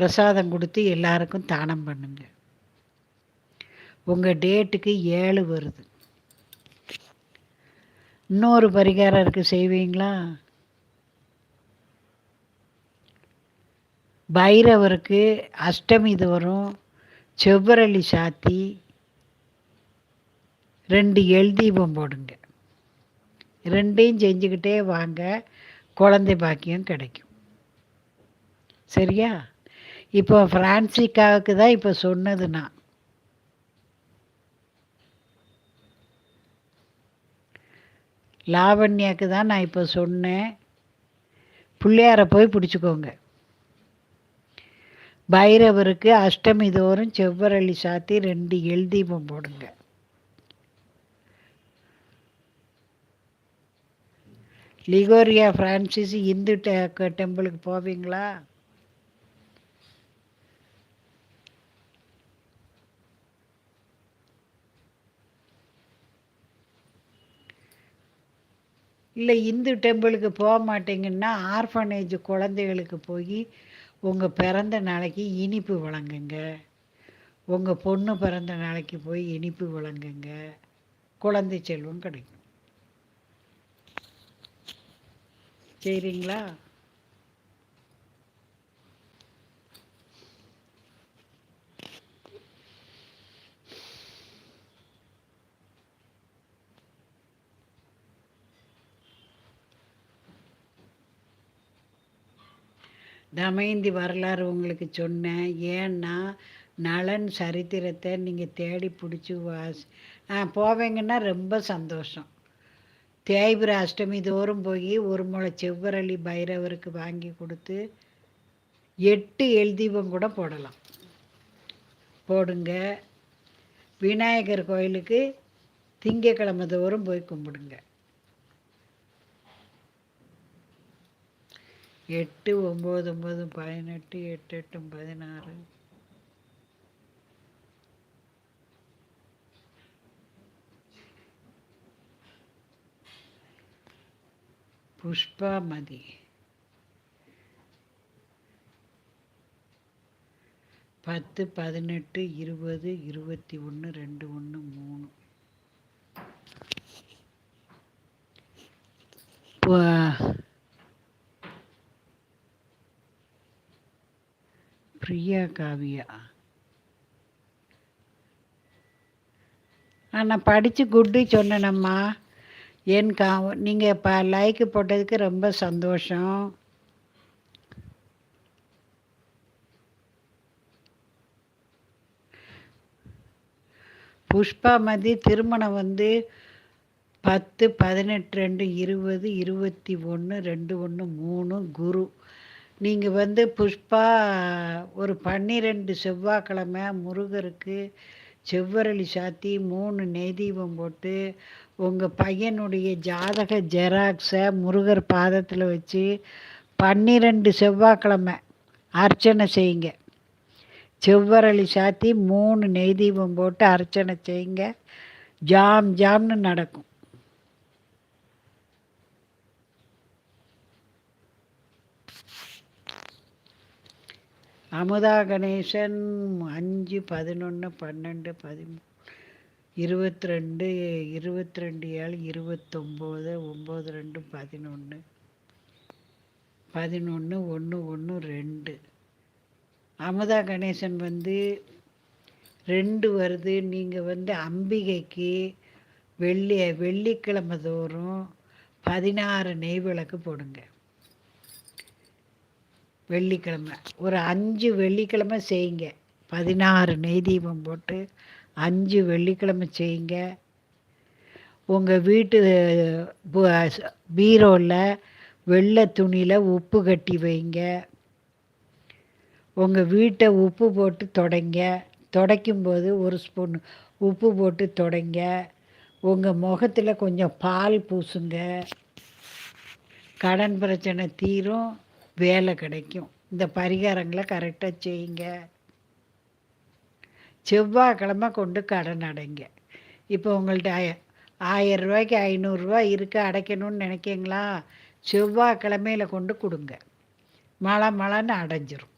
பிரசாதம் கொடுத்து எல்லாருக்கும் தானம் பண்ணுங்க. உங்கள் டேட்டுக்கு ஏழு வருது. இன்னொரு பரிகாரம் இருக்குது செய்வீங்களா? பைரவருக்கு அஷ்டமி தோறும் செவ்வரளி சாத்தி ரெண்டு எல் தீபம் போடுங்க. ரெண்டையும் செஞ்சுக்கிட்டே வாங்க குழந்தை பாக்கியம் கிடைக்கும். சரியா? இப்போ ஃப்ரான்சிக்காவுக்கு தான் இப்போ சொன்னது நான் லாவண்யாவுக்கு தான் நான் இப்போ சொன்னேன். பிள்ளையாரை போய் பிடிச்சிக்கோங்க. பைரவருக்கு அஷ்டமி தோறும் செவ்வரளி சாத்தி ரெண்டு எழுதீபம் போடுங்க. லிகோரியா ஃப்ரான்சிஸ் இந்து டெம்பிளுக்கு போவீங்களா? இல்லை இந்து டெம்பிளுக்கு போக மாட்டீங்கன்னா ஆர்ஃபனேஜ் குழந்தைகளுக்கு போய் உங்கள் பிறந்த நாளைக்கு இனிப்பு வழங்குங்க. உங்கள் பொண்ணு பிறந்த நாளைக்கு போய் இனிப்பு வழங்குங்க. குழந்தை செல்வம் கிடைக்கும். சரிங்களா? தமயந்தி வரலாறு உங்களுக்கு சொன்னேன். ஏன்னா நலன் சரித்திரத்தை நீங்கள் தேடி பிடிச்சி வாஸ் போவீங்கன்னா ரொம்ப சந்தோஷம். தேய்பிர அஷ்டமி தோறும் போய் ஒரு முளை செவ்வரளி பைரவருக்கு வாங்கி கொடுத்து எட்டு எழுதீபம் கூட போடலாம். போடுங்க. விநாயகர் கோயிலுக்கு திங்கக்கிழமை தோறும் போய் கும்பிடுங்க. எட்டு ஒம்பது ஒம்பது பதினெட்டு எட்டு எட்டும் பதினாறு. புஷ்பாமதி. பத்து பதினெட்டு இருபது இருபத்தி ஒன்று ரெண்டு ஒன்று மூணு. பிரியா காவியா. நான் படித்து குட்டு சொன்னேனம்மா. என் கா நீங்கள் இப்போ லைக்கு போட்டதுக்கு ரொம்ப சந்தோஷம். புஷ்பா மதி திருமணம் வந்து பத்து பதினெட்டு ரெண்டு இருபது இருபத்தி ஒன்று ரெண்டு ஒன்று மூணு குரு. நீங்கள் வந்து புஷ்பா ஒரு பன்னிரெண்டு செவ்வாய்க்கிழமை முருகருக்கு செவ்வரளி சாத்தி மூணு நெய் தீபம் போட்டு உங்கள் பையனுடைய ஜாதக ஜெராக்ஸை முருகர் பாதத்தில் வச்சு பன்னிரெண்டு செவ்வாய்க்கிழமை அர்ச்சனை செய்யுங்க. செவ்வரளி சாத்தி மூணு நெய் தீபம் போட்டு அர்ச்சனை செய்யுங்க. ஜாம் ஜாம்னு நடக்கும். அமுதா கணேசன் அஞ்சு பதினொன்று பன்னெண்டு பதிமூணு இருபத்தி ரெண்டு இருபத்தி ரெண்டு ஏழு இருபத்தொம்போது ஒம்பது ரெண்டு பதினொன்று பதினொன்று ஒன்று ஒன்று ரெண்டு. அமுதா கணேசன் வந்து ரெண்டு வருது. நீங்கள் வந்து அம்பிகைக்கு வெள்ளி வெள்ளிக்கிழமை தோறும் பதினாறு நெய் விளக்கு போடுங்க. வெள்ளிக்கிழமை. ஒரு அஞ்சு வெள்ளிக்கிழமை செய்யுங்க. பதினாறு நெய் தீபம் போட்டு அஞ்சு வெள்ளிக்கிழமை செய்யுங்க. உங்கள் வீட்டு பீரோவில் வெள்ளை துணியில் உப்பு கட்டி வைங்க. உங்கள் வீட்டை உப்பு போட்டு தொடங்க. துடைக்கும்போது ஒரு ஸ்பூன் உப்பு போட்டு தொடங்க. உங்கள் முகத்தில் கொஞ்சம் பால் பூசுங்க. கடன் பிரச்சனை தீரும். வேலை கிடைக்கும். இந்த பரிகாரங்களை கரெக்டாக செய்யுங்க. செவ்வாய்க்கிழமை கொண்டு கடன் அடைங்க. இப்போ உங்கள்கிட்ட ஆயிரம் ரூபாய்க்கு ஐநூறுரூவா இருக்குது அடைக்கணும்னு நினைக்கிங்களா? செவ்வாய்க்கிழமையில் கொண்டு கொடுங்க. மழை மழைன்னு அடைஞ்சிரும்.